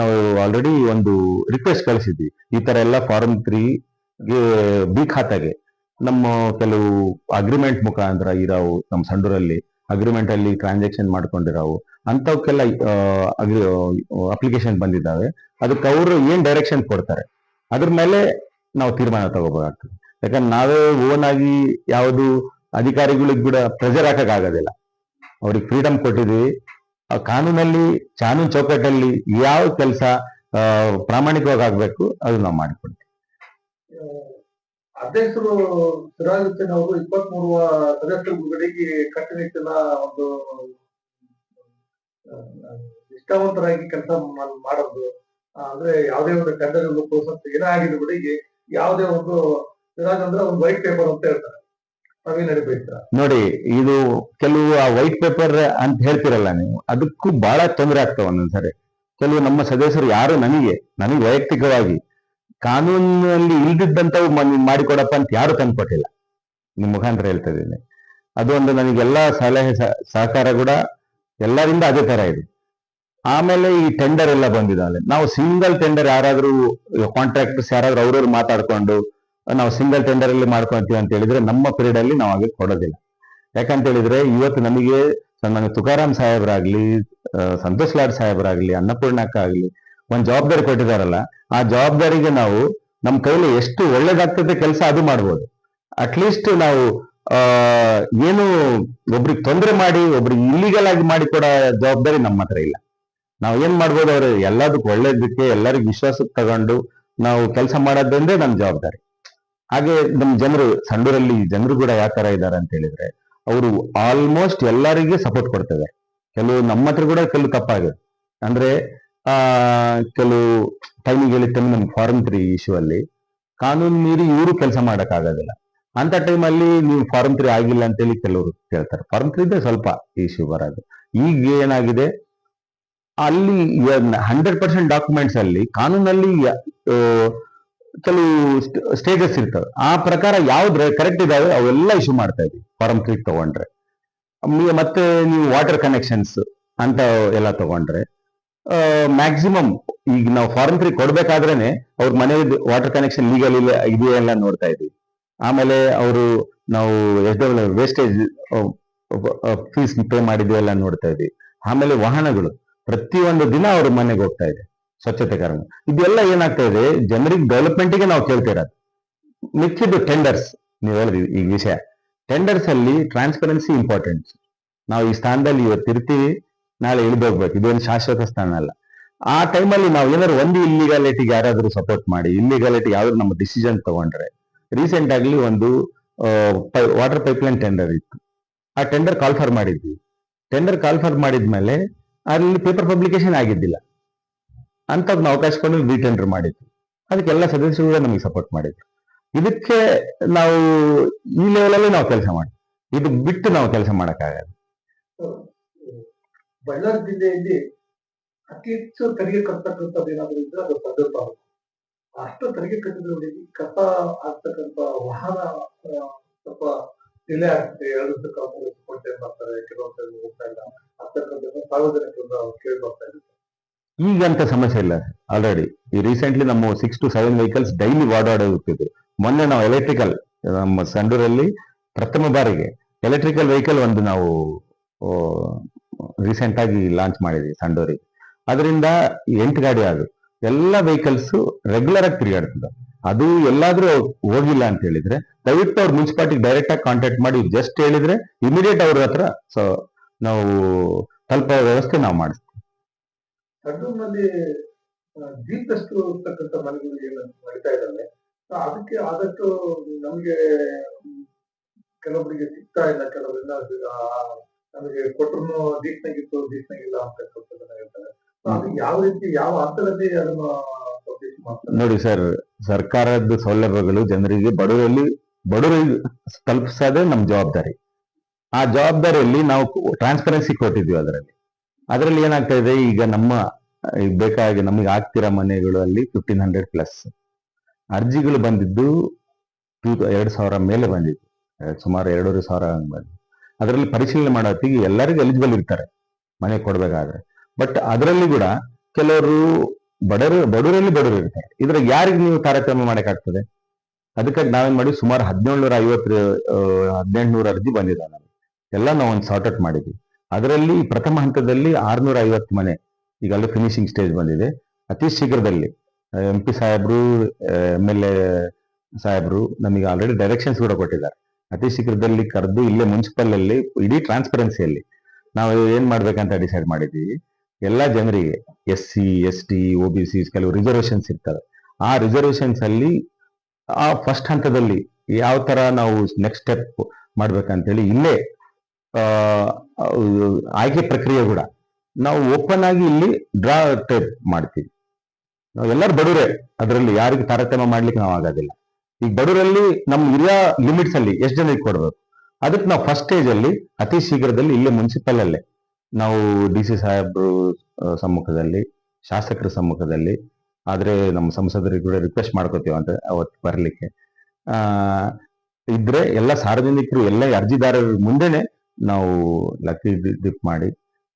ನಾವು ಆಲ್ರೆಡಿ ಒಂದು ರಿಕ್ವೆಸ್ಟ್ ಕಳಿಸಿದ್ವಿ. ಈ ತರ ಎಲ್ಲ ಫಾರ್ಮ್ ತ್ರೀ ಬಿ ಖಾತೆಗೆ ನಮ್ಮ ಕೆಲವು ಅಗ್ರಿಮೆಂಟ್ ಮುಖಾಂತರ ಇರಾವು ನಮ್ಮ ಸಂಡೂರಲ್ಲಿ ಅಗ್ರಿಮೆಂಟ್ ಅಲ್ಲಿ ಟ್ರಾನ್ಸಾಕ್ಷನ್ ಮಾಡ್ಕೊಂಡಿರಾವು ಅಂತವಕ್ಕೆಲ್ಲ ಅಪ್ಲಿಕೇಶನ್ ಬಂದಿದ್ದಾವೆ. ಅದಕ್ಕೆ ಅವರು ಏನ್ ಡೈರೆಕ್ಷನ್ ಕೊಡ್ತಾರೆ? ಅದ್ರ ಮೇಲೆ ನಾವು ತೀರ್ಮಾನ ತಗೋಬೇಕಾಗ್ತದೆ. ಯಾಕಂದ್ರೆ ನಾವೇ ಓನ್ ಆಗಿ ಯಾವುದು ಅಧಿಕಾರಿಗಳಿಗೆ ಕೂಡ ಪ್ರೆಜರ್ ಹಾಕಕ್ ಆಗೋದಿಲ್ಲ ಅವ್ರಿಗೆ ಫ್ರೀಡಮ್ ಕೊಟ್ಟಿದ್ವಿ ಕಾನೂನಲ್ಲಿ ಕಾನೂನು ಚೌಕಟ್ಟಲ್ಲಿ ಯಾವ ಕೆಲಸ ಪ್ರಾಮಾಣಿಕವಾಗಿ ಆಗ್ಬೇಕು, ಅದು ನಾವು ಮಾಡಿಕೊಡ್ತೀವಿ. ಅಧ್ಯಕ್ಷರು ಸಿರಾಜುದ್ದೀನ್ ಅವರು ಅವರು ಇಪ್ಪತ್ಮೂರು ಸದಸ್ಯರು ಬಿಡುಗಡೆಗೆ ಕಟ್ಟುನಿಟ್ಟಿನ ಒಂದು ನಿಷ್ಠಾವಂತರಾಗಿ ಕೆಲಸ ಮಾಡೋದು. ಅಂದ್ರೆ ಯಾವುದೇ ಒಂದು ಟೆಂಡರ್ ಪ್ರೋಸೆಸ್ ಏನೇ ಆಗಿದ್ರು ಬಿಡಿಗೆ ಯಾವುದೇ ಒಂದು ಸಿರಾಜ್ ಅಂದ್ರೆ ಒಂದು ವೈಟ್ ಪೇಪರ್ ಅಂತ ಹೇಳ್ತಾರೆ. ನೋಡಿ, ಇದು ಕೆಲವು ಆ ವೈಟ್ ಪೇಪರ್ ಅಂತ ಹೇಳ್ತಿರಲ್ಲ ನೀವು, ಅದಕ್ಕೂ ಬಹಳ ತೊಂದರೆ ಆಗ್ತಾವ ಒಂದೊಂದ್ಸರಿ ಕೆಲವು ನಮ್ಮ ಸದಸ್ಯರು ಯಾರು ನನಗೆ ನನಗೆ ವೈಯಕ್ತಿಕವಾಗಿ ಕಾನೂನಲ್ಲಿ ಇಲ್ದಿದ್ದಂತವು ಮ- ಮಾಡಿಕೊಡಪ್ಪ ಅಂತ ಯಾರು ತಂದ್ಕೊಟ್ಟಿಲ್ಲ. ನಿಮ್ ಮುಖಾಂತರ ಹೇಳ್ತಾ ಇದ್ದೀನಿ. ಅದು ಒಂದು ನನಗೆಲ್ಲ ಸಲಹೆ ಸಹಕಾರ ಕೂಡ ಎಲ್ಲರಿಂದ ಅದೇ ತರ ಇದೆ. ಆಮೇಲೆ ಈ ಟೆಂಡರ್ ಎಲ್ಲ ಬಂದಿದ್ದಾವೆ. ನಾವು ಸಿಂಗಲ್ ಟೆಂಡರ್ ಯಾರಾದರೂ ಕಾಂಟ್ರಾಕ್ಟರ್ಸ್ ಯಾರಾದ್ರೂ ಅವ್ರವ್ರು ಮಾತಾಡ್ಕೊಂಡು, ನಾವು ಸಿಂಗಲ್ ಟೆಂಡರ್ ಅಲ್ಲಿ ಮಾಡ್ಕೊಂತೀವಿ ಅಂತ ಹೇಳಿದ್ರೆ ನಮ್ಮ ಪೀರಿಯಡ್ ಅಲ್ಲಿ ನಾವು ಹಾಗೆ ಕೊಡೋದಿಲ್ಲ. ಯಾಕಂತ ಹೇಳಿದ್ರೆ ಇವತ್ತು ನಮಗೆ ನನಗೆ ತುಕಾರಾಮ್ ಸಾಹೇಬ್ರಾಗ್ಲಿ ಸಂತೋಷ್ ಲಾಡ್ ಸಾಹೇಬ್ರಾಗ್ಲಿ, ಅನ್ನಪೂರ್ಣಕ್ಕ ಆಗ್ಲಿ ಒಂದ್ ಜವಾಬ್ದಾರಿ ಕೊಟ್ಟಿದಾರಲ್ಲ ಆ ಜವಾಬ್ದಾರಿಗೆ ನಾವು ನಮ್ಮ ಕೈಲಿ ಎಷ್ಟು ಒಳ್ಳೇದಾಗ್ತದೆ ಕೆಲಸ ಅದು ಮಾಡ್ಬೋದು. ಅಟ್ಲೀಸ್ಟ್ ನಾವು ಏನು ಒಬ್ರಿಗೆ ತೊಂದರೆ ಮಾಡಿ, ಒಬ್ರಿಗೆ ಇಲ್ಲಿಗಲ್ ಆಗಿ ಮಾಡಿ ಕೊಡೋ ಜವಾಬ್ದಾರಿ ನಮ್ಮ ಹತ್ರ ಇಲ್ಲ. ನಾವು ಏನ್ ಮಾಡ್ಬೋದು ಅವ್ರು, ಎಲ್ಲದಕ್ಕೂ ಒಳ್ಳೇದಕ್ಕೆ ಎಲ್ಲರಿಗೂ ವಿಶ್ವಾಸಕ್ಕೆ ತಗೊಂಡು ನಾವು ಕೆಲಸ ಮಾಡೋದಂದ್ರೆ ನಮ್ಮ ಜವಾಬ್ದಾರಿ. ಹಾಗೆ ನಮ್ಮ ಜನರು, ಸಂಡೂರಲ್ಲಿ ಜನರು ಕೂಡ ಯಾವ ತರ ಇದ್ದಾರೆ ಅಂತ ಹೇಳಿದ್ರೆ, ಅವರು ಆಲ್ಮೋಸ್ಟ್ ಎಲ್ಲರಿಗೆ ಸಪೋರ್ಟ್ ಕೊಡ್ತಾರೆ ಕೆಲವು ನಮ್ಮ ಹತ್ರ ಕೂಡ ಕೆಲವು ತಪ್ಪಾಗಿದೆ. ಅಂದ್ರೆ ಕೆಲವು ಟೈಮಿಗೆ ಹೇಳಿದ ನಮ್ಗೆ ಫಾರ್ಮ್ ತ್ರೀ ಇಶ್ಯೂ ಅಲ್ಲಿ ಕಾನೂನು ಮೀರಿ ಇವರು ಕೆಲಸ ಮಾಡಕ್ ಆಗೋದಿಲ್ಲ. ಅಂತ ಟೈಮಲ್ಲಿ ನೀವು ಫಾರ್ಮ್ ತ್ರೀ ಆಗಿಲ್ಲ ಅಂತೇಳಿ ಕೆಲವರು ಕೇಳ್ತಾರೆ. ಫಾರ್ಮ್ ತ್ರೀ ಇದ್ರೆ ಸ್ವಲ್ಪ ಇಶ್ಯೂ ಬರೋದು. ಈಗ ಏನಾಗಿದೆ? ಅಲ್ಲಿ ಹಂಡ್ರೆಡ್ ಪರ್ಸೆಂಟ್ ಡಾಕ್ಯುಮೆಂಟ್ಸ್ ಅಲ್ಲಿ ಕಾನೂನಲ್ಲಿ ಕೆಲವು ಸ್ಟೇಜಸ್ ಇರ್ತವೆ. ಆ ಪ್ರಕಾರ ಯಾವ್ದು ಕರೆಕ್ಟ್ ಇದಾವೆ? ಅವೆಲ್ಲ ಇಶ್ಯೂ ಮಾಡ್ತಾ ಇದ್ವಿ ಫಾರ್ಮ್ ತ್ರೀ ತಗೊಂಡ್ರೆ. ಮತ್ತೆ ನೀವು ವಾಟರ್ ಕನೆಕ್ಷನ್ಸ್ ಅಂತ ಎಲ್ಲ ತಗೊಂಡ್ರೆ. ಮ್ಯಾಕ್ಸಿಮಮ್ ಈಗ ನಾವು ಫಾರಿನ್ ಫ್ರೀ ಕೊಡ್ಬೇಕಾದ್ರೇನೆ ಅವ್ರ ಮನೆ ವಾಟರ್ ಕನೆಕ್ಷನ್ ಲೀಗಲ್ ಇಲ್ಲ, ಇದೆಯಾ ಎಲ್ಲ ನೋಡ್ತಾ ಇದೀವಿ ಆಮೇಲೆ ಅವರು ನಾವು ಎಷ್ಟು ವೇಸ್ಟೇಜ್ ಫೀಸ್ ಪೇ ಮಾಡಿದ್ವಿ ಎಲ್ಲ ನೋಡ್ತಾ ಇದ್ವಿ ಆಮೇಲೆ ವಾಹನಗಳು, ಪ್ರತಿಯೊಂದು ದಿನ ಅವ್ರ ಮನೆಗೆ ಹೋಗ್ತಾ ಇದೆ ಸ್ವಚ್ಛತೆ ಕಾರಣ. ಇದೆಲ್ಲ ಏನಾಗ್ತಾ ಇದೆ, ಜನರಿಗೆ ಡೆವಲಪ್ಮೆಂಟ್ಗೆ ನಾವು ಕೇಳ್ತಿರೋದು ಮಿಕ್ಕಿದ್ದು ಟೆಂಡರ್ಸ್ ನೀವು ಹೇಳಿದ್ವಿ ಈ ವಿಷಯ. ಟೆಂಡರ್ಸ್ ಅಲ್ಲಿ ಟ್ರಾನ್ಸ್ಪರೆನ್ಸಿ ಇಂಪಾರ್ಟೆಂಟ್ ನಾವು ಈ ಸ್ಥಾನದಲ್ಲಿ ಇವತ್ತು ಇರ್ತೀವಿ ನಾಳೆ ಇಳಿದೋಗ್ಬೇಕು ಇದೇನು ಶಾಶ್ವತ ಸ್ಥಾನ ಅಲ್ಲ. ಆ ಟೈಮಲ್ಲಿ ನಾವು ಏನಾದ್ರು ಒಂದು ಇಲ್ಲಿಗಾಲಿಟಿಗೆ ಯಾರಾದರೂ ಸಪೋರ್ಟ್ ಮಾಡಿ ಇಲ್ಲಿಗಾಲಿಟಿ ಯಾವ್ದು ನಮ್ಮ ಡಿಸಿಷನ್ ತಗೊಂಡ್ರೆ ರೀಸೆಂಟ್ ಆಗಲಿ ಒಂದು ವಾಟರ್ ಪೈಪ್ಲೈನ್ ಟೆಂಡರ್ ಇತ್ತು. ಆ ಟೆಂಡರ್ ಕಾಲ್ಫರ್ ಮಾಡಿದ್ವಿ. ಟೆಂಡರ್ ಕಾಲ್ಫರ್ ಮಾಡಿದ್ಮೇಲೆ ಅಲ್ಲಿ ಪೇಪರ್ ಪಬ್ಲಿಕೇಶನ್ ಆಗಿದ್ದಿಲ್ಲ. ಅಂತ ಅವಕಾಶ ಕೊಂಡು ರೀಟೆಂಡರ್ ಮಾಡಿದ್ವಿ ಅದಕ್ಕೆಲ್ಲ ಸದಸ್ಯರು ಕೂಡ ನಮಗೆ ಸಪೋರ್ಟ್ ಮಾಡಿದ್ರು. ಇದಕ್ಕೆ ನಾವು ಈ ಲೆವೆಲಲ್ಲಿ ನಾವು ಕೆಲಸ ಮಾಡಿ ಇದು ಬಿಟ್ಟು ನಾವು ಕೆಲಸ ಮಾಡಕ್ಕಾಗಲ್ಲ. ಬಳ್ಳಾರಿ ಜಿಲ್ಲೆಯಲ್ಲಿ ಅತಿ ಹೆಚ್ಚು ತೆರಿಗೆ ಕಟ್ಟತಕ್ಕಂಥದ್ದು ಏನಾದ್ರು ಇದ್ರೆ ಅದು ಭದ್ರತಾ ಅಷ್ಟು ತೆರಿಗೆ ಕಟ್ಟಿದ್ರೆ ಕಸ ಆಗ್ತಕ್ಕಂಥ ವಾಹನ ಸ್ವಲ್ಪ ಡಿಲೇ ಆಗ್ತದೆ ಎರಡು ದಿವಸ ಕೊಟ್ಟೆ ಮಾಡ್ತಾರೆ ಕೆಲವೊಂದು ಹೋಗ್ತಾ ಇಲ್ಲ. ಆಗ್ತಕ್ಕಂಥದ್ದು ಸಾರ್ವಜನಿಕರಿಂದ ಕೇಳಿ ಬರ್ತಾ ಇದೆ ಈಗಂತ ಸಮಸ್ಯೆ ಇಲ್ಲ. ಆಲ್ರೆಡಿ ಈ ರೀಸೆಂಟ್ಲಿ ನಮ್ಮ six to seven vehicles daily ಓಡಾಡುತ್ತಿದ್ರು ಮೊನ್ನೆ ನಾವು ಎಲೆಕ್ಟ್ರಿಕಲ್ ನಮ್ಮ ಸಂಡೂರಲ್ಲಿ ಪ್ರಥಮ ಬಾರಿಗೆ ಎಲೆಕ್ಟ್ರಿಕಲ್ ವೆಹಿಕಲ್ ಒಂದು ನಾವು ರೀಸೆಂಟ್ ಆಗಿ ಲಾಂಚ್ ಮಾಡಿದ್ವಿ ಸಂಡೋರಿ ಅದರಿಂದ ಎಂಟು ಗಾಡಿ ಅದು ಎಲ್ಲ ವೆಹಿಕಲ್ಸ್ ರೆಗ್ಯುಲರ್ ಆಗಿ ತಿರುಗಾಡ್ತದೆ ಅದು ಎಲ್ಲಾದ್ರೂ ಹೋಗಿಲ್ಲ ಅಂತ ಹೇಳಿದ್ರೆ, ದಯವಿಟ್ಟು ಅವ್ರು ಮುನ್ಸಿಪಾಲ್ಟಿಗೆ ಡೈರೆಕ್ಟ್ ಆಗಿ ಕಾಂಟ್ಯಾಕ್ಟ್ ಮಾಡಿ ಜಸ್ಟ್ ಹೇಳಿದ್ರೆ ಇಮಿಡಿಯೇಟ್ ಅವ್ರ ಹತ್ರ ಸೊ ನಾವು ತಲುಪೋ ವ್ಯವಸ್ಥೆ ನಾವು ಮಾಡಿಸ್ತೀವಿ. ಅದಕ್ಕೆ ಆದಷ್ಟು ನಮಗೆ ಕೆಲವರಿಗೆ ಸಿಗ್ತಾ ಇಲ್ಲ, ಕೆಲವರಿಂದ ನಮಗೆ ಕೊಟ್ಟರು ದೀಪ್ನಾಗಿತ್ತು ದೀಪ್ನಾಗಿಲ್ಲ ಅಂತಕ್ಕಂಥದ್ದನ್ನ ಹೇಳ್ತಾರೆ. ಅದು ಯಾವ ರೀತಿ ಯಾವ ಹಂತದಲ್ಲಿ ಅದನ್ನ ನೋಡಿ ಸರ್ ಸರ್ಕಾರದ ಸೌಲಭ್ಯಗಳು ಜನರಿಗೆ ಬಡವರಲ್ಲಿ ಬಡವರಿಗೆ ತಲುಪಿಸೋದೇ ನಮ್ಮ ಜವಾಬ್ದಾರಿ. ಆ ಜವಾಬ್ದಾರಿಯಲ್ಲಿ ನಾವು ಟ್ರಾನ್ಸ್ಪರೆನ್ಸಿ ಕೊಟ್ಟಿದ್ವಿ ಅದರಲ್ಲಿ. ಅದರಲ್ಲಿ ಏನಾಗ್ತಾ ಇದೆ ಈಗ ನಮ್ಮ ಈಗ ಬೇಕಾಗಿ ನಮಗೆ ಆಗ್ತಿರೋ ಮನೆಗಳು ಅಲ್ಲಿ ಫಿಫ್ಟೀನ್ ಹಂಡ್ರೆಡ್ ಪ್ಲಸ್ ಅರ್ಜಿಗಳು ಬಂದಿದ್ದು ಟೂ ಎರಡು ಸಾವಿರ ಮೇಲೆ ಬಂದಿದ್ದು. ಸುಮಾರು ಎರಡೂವರೆ ಸಾವಿರ ಹಂಗೆ ಅದರಲ್ಲಿ ಪರಿಶೀಲನೆ ಮಾಡೋ ಹೊತ್ತಿಗೆ ಎಲ್ಲರಿಗೂ ಎಲಿಜಿಬಲ್ ಇರ್ತಾರೆ, ಮನೆ ಕೊಡಬೇಕಾದ್ರೆ. ಬಟ್ ಅದರಲ್ಲಿ ಕೂಡ ಕೆಲವರು ಬಡವರು ಬಡವರಲ್ಲಿ ಬಡವರು ಇರ್ತಾರೆ. ಇದ್ರಾಗ ಯಾರಿಗೆ ನೀವು ಕಾರ್ಯಕ್ರಮ ಮಾಡಕ್ಕಾಗ್ತದೆ ಅದಕ್ಕಾಗಿ ನಾವೇನ್ ಮಾಡಿ ಸುಮಾರು ಹದಿನೇಳ್ನೂರ ಐವತ್ತು ಹದಿನೆಂಟುನೂರ ಅರ್ಜಿ ಬಂದಿದೆ ನಾವು ಎಲ್ಲ ನಾವು ಒಂದು ಸಾರ್ಟ್ ಔಟ್ ಮಾಡಿದ್ವಿ. ಅದರಲ್ಲಿ ಪ್ರಥಮ ಹಂತದಲ್ಲಿ ಆರ್ನೂರ ಐವತ್ತು ಮನೆ ಈಗಲ್ಲ ಫಿನಿಶಿಂಗ್ ಸ್ಟೇಜ್ ಬಂದಿದೆ. ಅತಿ ಶೀಘ್ರದಲ್ಲಿ ಎಂ ಪಿ ಸಾಹೇಬ್ರು ಎಂ ಎಲ್ ಎ ಸಾಹೇಬ್ರು ನಮಗೆ ಆಲ್ರೆಡಿ ಡೈರೆಕ್ಷನ್ಸ್ ಕೂಡ ಕೊಟ್ಟಿದ್ದಾರೆ. ಅತಿ ಶೀಘ್ರದಲ್ಲಿ ಕರೆದು ಇಲ್ಲೇ ಮುನ್ಸಿಪಲ್ ಅಲ್ಲಿ ಇಡೀ ಟ್ರಾನ್ಸ್ಪರೆನ್ಸಿಯಲ್ಲಿ ನಾವು ಏನ್ ಮಾಡ್ಬೇಕಂತ ಡಿಸೈಡ್ ಮಾಡಿದ್ದೀವಿ. ಎಲ್ಲಾ ಜನರಿಗೆ S C S T O B C ಕೆಲವು ರಿಸರ್ವೇಶನ್ಸ್ ಇರ್ತವೆ. ಆ ರಿಸರ್ವೇಶನ್ಸ್ ಅಲ್ಲಿ, ಆ ಫಸ್ಟ್ ಹಂತದಲ್ಲಿ ಯಾವ ತರ ನಾವು ನೆಕ್ಸ್ಟ್ ಸ್ಟೆಪ್ ಮಾಡ್ಬೇಕಂತೇಳಿ ಇಲ್ಲೇ ಆಯ್ಕೆ ಪ್ರಕ್ರಿಯೆ ಕೂಡ ನಾವು ಓಪನ್ ಆಗಿ ಇಲ್ಲಿ ಡ್ರಾ ಟೈಪ್ ಮಾಡ್ತೀವಿ. ನಾವು ಎಲ್ಲರೂ ಬಡವರೇ, ಅದರಲ್ಲಿ ಯಾರಿಗೂ ತಾರತಮ್ಯ ಮಾಡ್ಲಿಕ್ಕೆ ನಾವು ಆಗೋದಿಲ್ಲ. ಈಗ ಬಡವರಲ್ಲಿ ನಮ್ಮ ಇರೋ ಲಿಮಿಟ್ಸ್ ಅಲ್ಲಿ ಎಷ್ಟು ಜನರಿಗೆ ಕೊಡ್ಬೇಕು ಅದಕ್ಕೆ ನಾವು ಫಸ್ಟ್ ಸ್ಟೇಜ್ ಅಲ್ಲಿ ಅತಿ ಶೀಘ್ರದಲ್ಲಿ ಇಲ್ಲೇ ಮುನ್ಸಿಪಲ್ ಅಲ್ಲೇ. ನಾವು ಡಿ ಸಿ ಸಾಹೇಬ್ರು ಸಮ್ಮುಖದಲ್ಲಿ, ಶಾಸಕರ ಸಮ್ಮುಖದಲ್ಲಿ, ಆದ್ರೆ ನಮ್ಮ ಸಂಸದರಿಗೆ ಕೂಡ ರಿಕ್ವೆಸ್ಟ್ ಮಾಡ್ಕೋತೀವಿ ಅಂತ ಅವತ್ತು ಬರಲಿಕ್ಕೆ. ಆ, ಇದ್ರೆ ಎಲ್ಲ ಸಾರ್ವಜನಿಕರು, ಎಲ್ಲ ಅರ್ಜಿದಾರರ ಮುಂದೆನೆ ನಾವು ಲಕ್ಕಿ ದಿಪ್ ಮಾಡಿ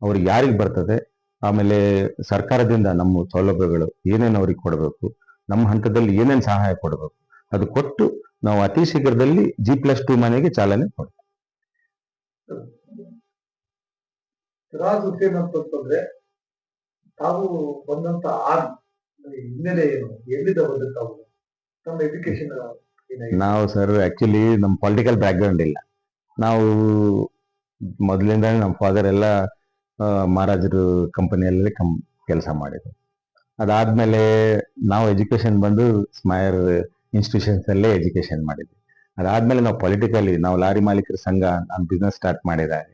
ಅವ್ರಿಗೆ ಯಾರಿಗೆ ಬರ್ತದೆ? ಆಮೇಲೆ ಸರ್ಕಾರದಿಂದ ನಮ್ಮ ಸೌಲಭ್ಯಗಳು ಏನೇನು ಅವ್ರಿಗೆ ಕೊಡಬೇಕು? ನಮ್ಮ ಹಂತದಲ್ಲಿ ಏನೇನು ಸಹಾಯ ಕೊಡಬೇಕು? ಅದು ಕೊಟ್ಟು ನಾವು ಅತಿ ಶೀಘ್ರದಲ್ಲಿ ಜಿ ಪ್ಲಸ್ ಟು ಮನೆಗೆ ಚಾಲನೆ ಕೊಡ್ತೀವಿ. ಅಂತಂದ್ರೆ ತಾವು ಬಂದಂತ ಆರ್ಮ್ ಹಿನ್ನೆಲೆ ಏನು? ಎಲ್ಲಿಂದ ತಮ್ಮ ಎಜುಕೇಶನ್ ನಾವು ಸರ್ ಆಕ್ಚುಲಿ ನಮ್ಮ ಪೊಲಿಟಿಕಲ್ ಬ್ಯಾಕ್ಗ್ರೌಂಡ್ ಇಲ್ಲ. ನಾವು ಮೊದಲಿಂದ ನಮ್ಮ ಫಾದರ್ ಎಲ್ಲ ಮಹಾರಾಜರು ಕಂಪನಿಯಲ್ಲಿ ಕಂ ಕೆಲಸ ಮಾಡಿದ್ರು. ಅದಾದ್ಮೇಲೆ ನಾವು ಎಜುಕೇಶನ್ ಬಂದು ಸ್ಮೈರ್ ಇನ್ಸ್ಟಿಟ್ಯೂಷನ್ಸ್ ಅಲ್ಲೇ ಎಜುಕೇಶನ್ ಮಾಡಿದ್ವಿ. ಅದಾದ್ಮೇಲೆ ನಾವು ಪೊಲಿಟಿಕಲಿ ನಾವು ಲಾರಿ ಮಾಲೀಕರ ಸಂಘ ಬಿಸ್ನೆಸ್ ಸ್ಟಾರ್ಟ್ ಮಾಡಿದಾಗ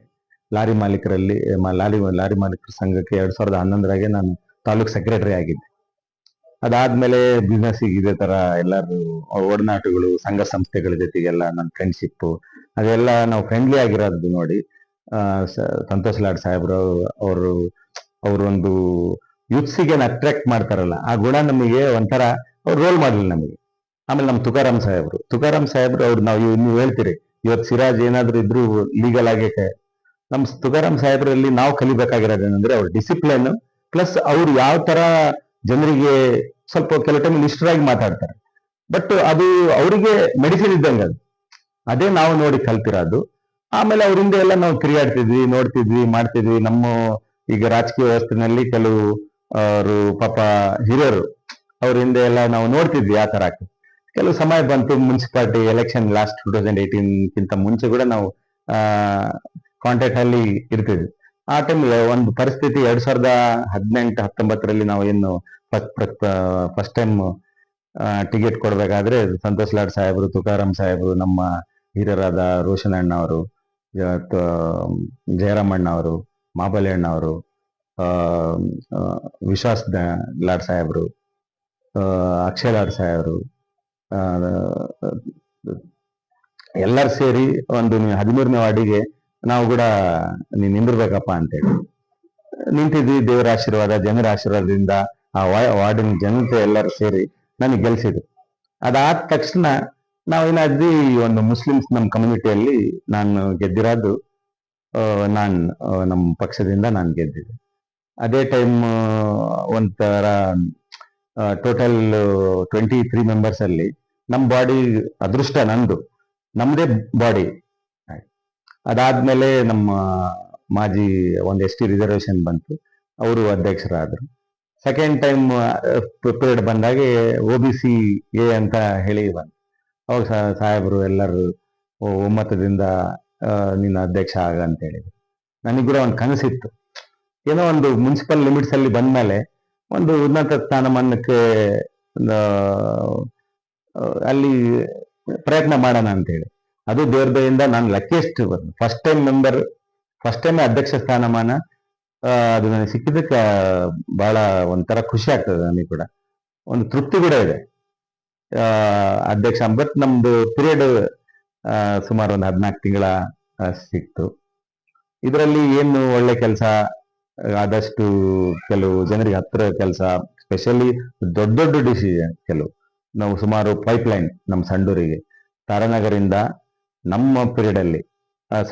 ಲಾರಿ ಮಾಲೀಕರಲ್ಲಿ ಲಾರಿ ಲಾರಿ ಮಾಲೀಕರ ಸಂಘಕ್ಕೆ ಎರಡ್ ಸಾವಿರದ ಹನ್ನೊಂದರಾಗೆ ನಾನು ತಾಲೂಕ್ ಸೆಕ್ರೆಟರಿ ಆಗಿದ್ದೆ. ಅದಾದ್ಮೇಲೆ ಬಿಸ್ನೆಸ್ ಇದೇ ತರ ಎಲ್ಲರೂ ಒಡನಾಟಗಳು, ಸಂಘ ಸಂಸ್ಥೆಗಳ ಜೊತೆಗೆಲ್ಲ ನನ್ನ ಫ್ರೆಂಡ್ಶಿಪ್ ಅದೆಲ್ಲ ನಾವು ಫ್ರೆಂಡ್ಲಿ ಆಗಿರೋದು ನೋಡಿ ಸಂತೋಷ್ ಲಾಡ್ ಸಾಹೇಬ್ರು ಅವರು ಅವರೊಂದು ಯೂತ್ಸಿಗೆ ಅಟ್ರಾಕ್ಟ್ ಮಾಡ್ತಾರಲ್ಲ, ಆ ಗುಣ ನಮಗೆ ಒಂಥರ, ಅವ್ರು ರೋಲ್ ಮಾಡಲಿ ನಮಗೆ. ಆಮೇಲೆ ನಮ್ಮ ತುಕಾರಾಮ್ ಸಾಹೇಬ್ರು. ತುಕಾರಾಮ್ ಸಾಹೇಬ್ರು ಅವ್ರು ನಾವು ನೀವು ಹೇಳ್ತೀರಿ ಇವತ್ತು ಸಿರಾಜ್ ಏನಾದ್ರು ಇದ್ರು ಲೀಗಲ್ ಆಗೈತೆ ಕ- ನಮ್ಮ ತುಕಾರಾಮ್ ಸಾಹೇಬ್ರಲ್ಲಿ ನಾವು ಕಲಿಬೇಕಾಗಿರೋದು ಏನಂದ್ರೆ ಅವ್ರ ಡಿಸಿಪ್ಲಿನ್ ಪ್ಲಸ್ ಅವ್ರು ಯಾವ ತರ ಜನರಿಗೆ ಸ್ವಲ್ಪ ಕೆಲವು ಟೈಮ್ ನಿಷ್ಠರಾಗಿ ಮಾತಾಡ್ತಾರೆ. ಬಟ್ ಅದು ಅವರಿಗೆ ಮೆಡಿಸಿನ್ ಇದ್ದಂಗೆ ಅದು. ಅದೇ ನಾವು ನೋಡಿ ಕಲ್ತಿರೋದು. ಆಮೇಲೆ ಅವರಿಂದ ಎಲ್ಲ ನಾವು ತಿರುಗಾಡ್ತಿದ್ವಿ, ನೋಡ್ತಿದ್ವಿ, ಮಾಡ್ತಿದ್ವಿ. ನಮ್ಮ ಈಗ ರಾಜಕೀಯ ವ್ಯವಸ್ಥೆನಲ್ಲಿ ಕೆಲವು, ಅವರು ಪಾಪ ಹಿರಿಯರು, ಅವ್ರ ಹಿಂದೆ ಎಲ್ಲ ನಾವು ನೋಡ್ತಿದ್ವಿ ಆ ತರ ಆಗ್ತದೆ ಕೆಲವು ಸಮಯ ಬಂತು, municipality election last two thousand ಏಯ್ಟೀನ್ಕಿಂತ ಮುಂಚೆ ಕೂಡ ನಾವು ಕಾಂಟ್ಯಾಕ್ಟ್ ಅಲ್ಲಿ ಇರ್ತಿದ್ವಿ. ಆ ಟೈಮ್ ಒಂದು ಪರಿಸ್ಥಿತಿ ಎರಡ್ ಸಾವಿರದ ಹದಿನೆಂಟು, ಹತ್ತೊಂಬತ್ತರಲ್ಲಿ ನಾವು ಏನು ಫಸ್ಟ್ ಟೈಮ್ ಟಿಕೆಟ್ ಕೊಡಬೇಕಾದ್ರೆ ಸಂತೋಷ್ ಲಾಡ್ ಸಾಹೇಬರು ತುಕಾರಾಮ್ ಸಾಹೇಬರು, ನಮ್ಮ ಹಿರಿಯರಾದ ರೋಷನ್ ಅಣ್ಣ ಅವರು ಜಯರಾಮಣ್ಣ ಅವರು, ಮಾಬಲಿ ಅಣ್ಣ ಅವರು ವಿಶ್ವಾಸ್ ಲಾಡ್ ಸಾಹೇಬರು ಅಕ್ಷಯ್ ಲಾಡ್ ಸಾಹೇಬರು ಎಲ್ಲರೂ ಸೇರಿ ಒಂದು ಹದಿಮೂರನೇ ವಾರ್ಡಿಗೆ ನಾವು ಕೂಡ ನೀನ್ ನಿಂದಿರ್ಬೇಕಪ್ಪ ಅಂತೇಳಿ. ನಿಂತಿದ್ವಿ ದೇವರ ಆಶೀರ್ವಾದ, ಜನರ ಆಶೀರ್ವಾದದಿಂದ ಆ ವಾರ್ಡಿನ ಜನತೆ ಎಲ್ಲರೂ ಸೇರಿ ನನಗೆ ಗೆಲ್ಸಿದ್ರು. ಅದಾದ ತಕ್ಷಣ ನಾವೇನಾದ್ವಿ ಒಂದು ಮುಸ್ಲಿಮ್ಸ್ ನಮ್ಮ ಕಮ್ಯುನಿಟಿಯಲ್ಲಿ ನಾನು ಗೆದ್ದಿರೋದು ನಾನು ನಮ್ಮ ಪಕ್ಷದಿಂದ ನಾನು ಗೆದ್ದಿದ್ದೆ. ಅದೇ ಟೈಮ್ ಒಂಥರ ಟೋಟಲ್ ಟ್ವೆಂಟಿ ತ್ರೀ ಮೆಂಬರ್ಸ್ ಅಲ್ಲಿ ನಮ್ಮ ಬಾಡಿ ಅದೃಷ್ಟ ನಂದು. ನಮ್ಮದೇ ಬಾಡಿ ಅದಾದ್ಮೇಲೆ ನಮ್ಮ ಮಾಜಿ ಒಂದು ಎಸ್ ಟಿ ರಿಸರ್ವೇಶನ್ ಬಂತು. ಅವರು ಅಧ್ಯಕ್ಷರಾದರು. ಸೆಕೆಂಡ್ ಟೈಮ್ ಪೀರಿಯಡ್ ಬಂದಾಗೆ ಒ ಬಿ ಸಿ ಎ ಅಂತ ಹೇಳಿ ಬಂತು. ಅವಾಗ ಸಾಹೇಬರು ಎಲ್ಲರೂ ಒಮ್ಮತದಿಂದ ನಿನ್ನ ಅಧ್ಯಕ್ಷ ಆಗ ಅಂತ ಹೇಳಿದ್ರು. ನನಗೆ ಕೂಡ ಒಂದು ಕನಸಿತ್ತು ಏನೋ ಒಂದು ಮುನ್ಸಿಪಲ್ ಲಿಮಿಟ್ಸ್ ಅಲ್ಲಿ ಬಂದ್ಮೇಲೆ ಒಂದು ಉನ್ನತ ಸ್ಥಾನಮಾನಕ್ಕೆ ಅಲ್ಲಿ ಪ್ರಯತ್ನ ಮಾಡೋಣ ಅಂತ ಹೇಳಿ ಅದು ದೇವ್ರದಯಿಂದ ನಾನು luckiest first time member first time ಅಧ್ಯಕ್ಷ ಸ್ಥಾನಮಾನ ಅದು ನನಗೆ ಸಿಕ್ಕಿದ್ದಕ್ಕೆ ಬಹಳ ಒಂಥರ ಖುಷಿ ಆಗ್ತದೆ ನನಗೆ ಕೂಡ. ಒಂದು ತೃಪ್ತಿ ಕೂಡ ಇದೆ. ಅಧ್ಯಕ್ಷ ಅಂಬತ್ ನಮ್ದು ಪಿರಿಯಡ್ ಸುಮಾರು ಒಂದು ಹದಿನಾಲ್ಕು ತಿಂಗಳ ಸಿಕ್ತು. ಇದರಲ್ಲಿ ಏನು ಒಳ್ಳೆ ಕೆಲಸ, ಆದಷ್ಟು ಕೆಲವು ಜನರಿಗೆ ಹತ್ತಿರ ಕೆಲಸ ಸ್ಪೆಷಲಿ ದೊಡ್ಡ ದೊಡ್ಡ ಡಿಸಿಷನ್ ಕೆಲವು. ನಾವು ಸುಮಾರು ಪೈಪ್ ಲೈನ್ ನಮ್ಮ ಸಂಡೂರಿಗೆ. ತಾರಾನಗರಿಂದ ನಮ್ಮ ಪೀರಿಯಡ್ ಅಲ್ಲಿ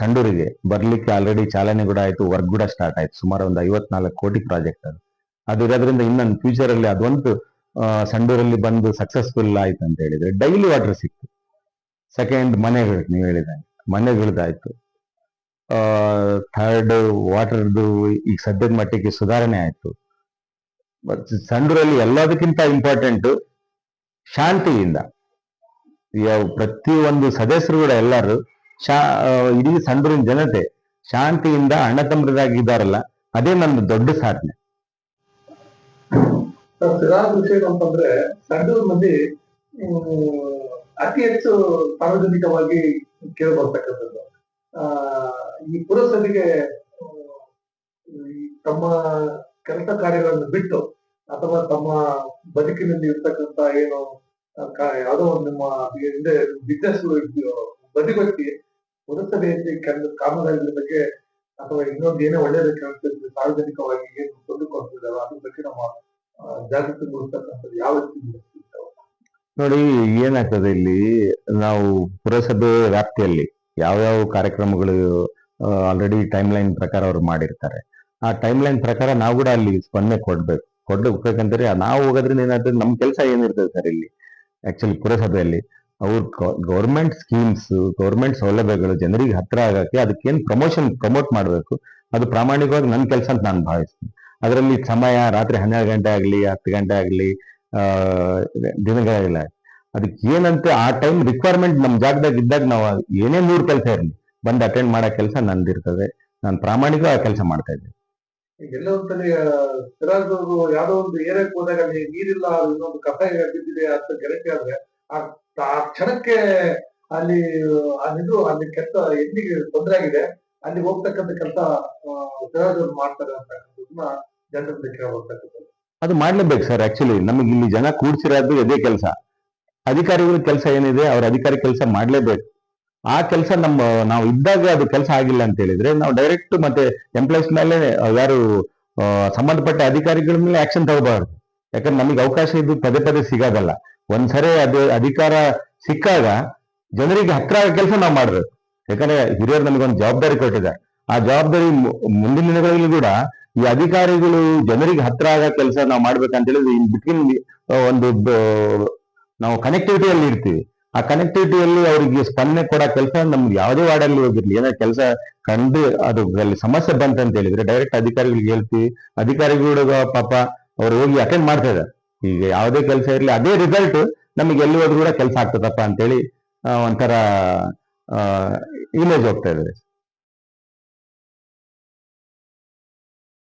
ಸಂಡೂರಿಗೆ ಬರ್ಲಿಕ್ಕೆ ಆಲ್ರೆಡಿ ಚಾಲನೆ ಕೂಡ ಆಯ್ತು ವರ್ಕ್ ಕೂಡ ಸ್ಟಾರ್ಟ್ ಆಯ್ತು. ಸುಮಾರು ಒಂದು ಐವತ್ನಾಲ್ಕು ಕೋಟಿ ಪ್ರಾಜೆಕ್ಟ್ ಅದು. ಅದು ಇರೋದ್ರಿಂದ ಇನ್ನೊಂದು ಫ್ಯೂಚರ್ ಅಲ್ಲಿ ಅದೊಂದು ಸಂಡೂರಲ್ಲಿ ಬಂದು ಸಕ್ಸಸ್ಫುಲ್ ಆಯ್ತು ಅಂತ ಹೇಳಿದ್ರೆ ಡೈಲಿ ವಾಟರ್ ಸಿಕ್ತು. ಸೆಕೆಂಡ್ ಮನೆಗಳು ನೀವು ಹೇಳಿದಂಗೆ ಮನೆಗಳದಾಯ್ತು ಥರ್ಡ್ ವಾಟರ್ದು ಈಗ ಸದ್ಯದ ಮಟ್ಟಿಗೆ ಸುಧಾರಣೆ ಆಯ್ತು. ಸಂಡೂರಲ್ಲಿ ಎಲ್ಲದಕ್ಕಿಂತ ಇಂಪಾರ್ಟೆಂಟ್ ಶಾಂತಿಯಿಂದ. ಪ್ರತಿಯೊಂದು ಸದಸ್ಯರು ಕೂಡ ಎಲ್ಲರೂ ಶಾ ಇಡೀ ಸಂಡೂರಿನ ಜನತೆ ಶಾಂತಿಯಿಂದ ಅಣ್ಣ ತಮ್ಮರಾಗಿದ್ದಾರಲ್ಲ ಅದೇ ನನ್ನ ದೊಡ್ಡ ಸಾಧನೆ. ಹುಸೇನ್ ಅಂತಂದ್ರೆ ಸಂಡೂರ್ ಮಂದಿ ಅತಿ ಹೆಚ್ಚು ಸಾರ್ವಜನಿಕವಾಗಿ ಕೇಳಿ ಬರ್ತಕ್ಕಂಥದ್ದು ಆ, ಈ ಪುರಸಭೆಗೆ ತಮ್ಮ ಕೆಲಸ ಕಾರ್ಯಗಳನ್ನು ಬಿಟ್ಟು ಅಥವಾ ತಮ್ಮ ಬದುಕಿನಲ್ಲಿ ಇರ್ತಕ್ಕಂತ ಏನು ಯಾವುದೋ ಒಂದು ನಿಮ್ಮ ಹಿಂದೆ ಬಿಸ್ನೆಸ್ ಬದಿಗೊತ್ತಿ ಪುರಸಭೆಯಲ್ಲಿ ಕೆಲವು ಕಾಮಗಾರಿಗಳ ಬಗ್ಗೆ ಅಥವಾ ಇನ್ನೊಂದು ಏನೇ ಒಳ್ಳೇದು ಕಾಣ್ತಿದ್ರೆ ಸಾರ್ವಜನಿಕವಾಗಿ ಏನು ಕೊಂಡುಕೊಳ್ತಿದ್ದಾರೋ ಅದ್ರ ಬಗ್ಗೆ ನಮ್ಮ ಜಾಗೃತಿ ಮೂಡಿಸ್ತಕ್ಕಂಥದ್ದು ಯಾವ ರೀತಿ ನೋಡಿ, ಏನಾಗ್ತದೆ ಇಲ್ಲಿ, ನಾವು ಪುರಸಭೆ ವ್ಯಾಪ್ತಿಯಲ್ಲಿ ಯಾವ್ಯಾವ ಕಾರ್ಯಕ್ರಮಗಳು ಆಲ್ರೆಡಿ ಟೈಮ್ ಲೈನ್ ಪ್ರಕಾರ ಅವ್ರು ಮಾಡಿರ್ತಾರೆ. ಆ ಟೈಮ್ ಲೈನ್ ಪ್ರಕಾರ ನಾವು ಕೂಡ ಅಲ್ಲಿ ಸ್ಪಂದನೆ ಕೊಡ್ಬೇಕು. ಕೊಡ್ಬೇಕಂದ್ರೆ ನಾವು ಹೋಗೋದ್ರಿಂದ ಏನಾದ್ರೆ ನಮ್ಮ ಕೆಲಸ ಏನಿರ್ತದೆ ಸರ್ ಇಲ್ಲಿ ಆಕ್ಚುಲಿ ಪುರಸಭೆಯಲ್ಲಿ, ಅವ್ರ ಗೌರ್ಮೆಂಟ್ ಸ್ಕೀಮ್ಸ್ ಗೌರ್ಮೆಂಟ್ ಸೌಲಭ್ಯಗಳು ಜನರಿಗೆ ಹತ್ರ ಆಗಕ್ಕೆ ಅದಕ್ಕೇನ್ ಪ್ರಮೋಷನ್ ಪ್ರಮೋಟ್ ಮಾಡಬೇಕು, ಅದು ಪ್ರಾಮಾಣಿಕವಾಗಿ ನನ್ನ ಕೆಲಸ ಅಂತ ನಾನು ಭಾವಿಸ್ತೀನಿ. ಅದರಲ್ಲಿ ಸಮಯ, ರಾತ್ರಿ ಹನ್ನೆರಡು ಗಂಟೆ ಆಗಲಿ, ಹತ್ತು ಗಂಟೆ ಆಗಲಿ ದಿನಗಳಾಗಲಿ ಅದಕ್ಕೆ ಏನಂತ ಆ ಟೈಮ್ ರಿಕ್ವೈರ್ಮೆಂಟ್ ನಮ್ಮ ಜಾಗದಾಗ ಇದ್ದಾಗ ನಾವು ಏನೇ ಮೂರು ಕೆಲಸ ಇರಲಿ, ಬಂದು ಅಟೆಂಡ್ ಮಾಡೋ ಕೆಲಸ ನಂದಿರ್ತದೆ. ನಾನು ಪ್ರಾಮಾಣಿಕ ಆ ಕೆಲಸ ಮಾಡ್ತಾ ಇದ್ದೆ ಈಗ ಎಲ್ಲೋ ಒಂದ್ಸಲಿ ಸಿರಾಜ್ ಯಾವ್ದೋ ಒಂದು ಏರಿಯಾಕ್ ಹೋದಾಗ ಅಲ್ಲಿ ನೀರಿಲ್ಲ, ಇನ್ನೊಂದು ಕಸ ಬಿದ್ದಿದೆ ಅಂತ ಗ್ಯಾರಂಟಿ ಆದ್ರೆ, ಆ ಕ್ಷಣಕ್ಕೆ ಅಲ್ಲಿ ಅಲ್ಲಿದು ಅಲ್ಲಿ ಕೆಟ್ಟ, ಎಲ್ಲಿಗೆ ತೊಂದರೆ ಆಗಿದೆ, ಅಲ್ಲಿ ಹೋಗ್ತಕ್ಕಂಥ ಕೆಲಸ ಸಿರಾಜ್ ಮಾಡ್ತಾರೆ ಅಂತಕ್ಕಂಥದ್ದನ್ನ ಜನರಲ್ಲಿ ಕೇಳಬೇಕಾಗ್ತದೆ ಅದು ಮಾಡ್ಲೇಬೇಕು ಸರ್ ಆಕ್ಚುಲಿ ನಮಗೆ ಇಲ್ಲಿ ಜನ ಕೂಡ್ಸಿರೋದು ಅದೇ ಕೆಲಸ. ಅಧಿಕಾರಿಗಳ ಕೆಲಸ ಏನಿದೆ, ಅವ್ರ ಅಧಿಕಾರಿ ಕೆಲಸ ಮಾಡ್ಲೇಬೇಕು. ಆ ಕೆಲಸ ನಮ್ಮ, ನಾವು ಇದ್ದಾಗ ಅದು ಕೆಲಸ ಆಗಿಲ್ಲ ಅಂತ ಹೇಳಿದ್ರೆ ನಾವು ಡೈರೆಕ್ಟ್ ಮತ್ತೆ ಎಂಪ್ಲಾಯ್ಸ್ ಮೇಲೆ ಯಾರು ಸಂಬಂಧಪಟ್ಟ ಅಧಿಕಾರಿಗಳ ಮೇಲೆ ಆಕ್ಷನ್ ತಗೋಬಾರ್ದು. ಯಾಕಂದ್ರೆ ನಮಗೆ ಅವಕಾಶ ಇದು ಪದೇ ಪದೇ ಸಿಗೋದಲ್ಲ. ಒಂದ್ಸರಿ ಅದು ಅಧಿಕಾರ ಸಿಕ್ಕಾಗ ಜನರಿಗೆ ಹತ್ರ ಕೆಲಸ ನಾವು ಮಾಡಬೇಕು. ಯಾಕಂದ್ರೆ ಹಿರಿಯರು ನಮಗೊಂದು ಜವಾಬ್ದಾರಿ ಕೊಟ್ಟಿದ್ದಾರೆ. ಆ ಜವಾಬ್ದಾರಿ ಮುಂದಿನ ದಿನಗಳಲ್ಲಿ ಕೂಡ ಈ ಅಧಿಕಾರಿಗಳು ಜನರಿಗೆ ಹತ್ರ ಆಗೋ ಕೆಲಸ ನಾವು ಮಾಡ್ಬೇಕಂತ ಹೇಳಿದ್ರೆ ಇನ್ ಬಿಟ್ವೀನ್ ಒಂದು ನಾವು ಕನೆಕ್ಟಿವಿಟಿಯಲ್ಲಿ ಇರ್ತೀವಿ. ಆ ಕನೆಕ್ಟಿವಿಟಿಯಲ್ಲಿ ಅವರಿಗೆ ಸ್ಪಂದನೆ ಕೊಡೋ ಕೆಲಸ ನಮ್ಗೆ ಯಾವುದೇ ವಾರ್ಡಲ್ಲಿ ಹೋಗಿರ್ಲಿ. ಏನೋ ಕೆಲಸ ಕಂಡು ಅದು ಅಲ್ಲಿ ಸಮಸ್ಯೆ ಬಂತಂತ ಹೇಳಿದ್ರೆ ಡೈರೆಕ್ಟ್ ಅಧಿಕಾರಿಗಳಿಗೆ ಹೇಳ್ತೀವಿ ಅಧಿಕಾರಿಗಳು ಪಾಪ ಅವ್ರು ಹೋಗಿ ಅಟೆಂಡ್ ಮಾಡ್ತಾ ಇದ್ದಾರೆ. ಈಗ ಯಾವುದೇ ಕೆಲಸ ಇರಲಿ, ಅದೇ ರಿಸಲ್ಟ್ ನಮಗೆ ಎಲ್ಲಿ ಹೋದ್ರು ಕೂಡ ಕೆಲಸ ಆಗ್ತದಪ್ಪ ಅಂತೇಳಿ ಒಂಥರ ಇಮೇಜ್ ಹೋಗ್ತಾ ಇದ್ದಾರೆ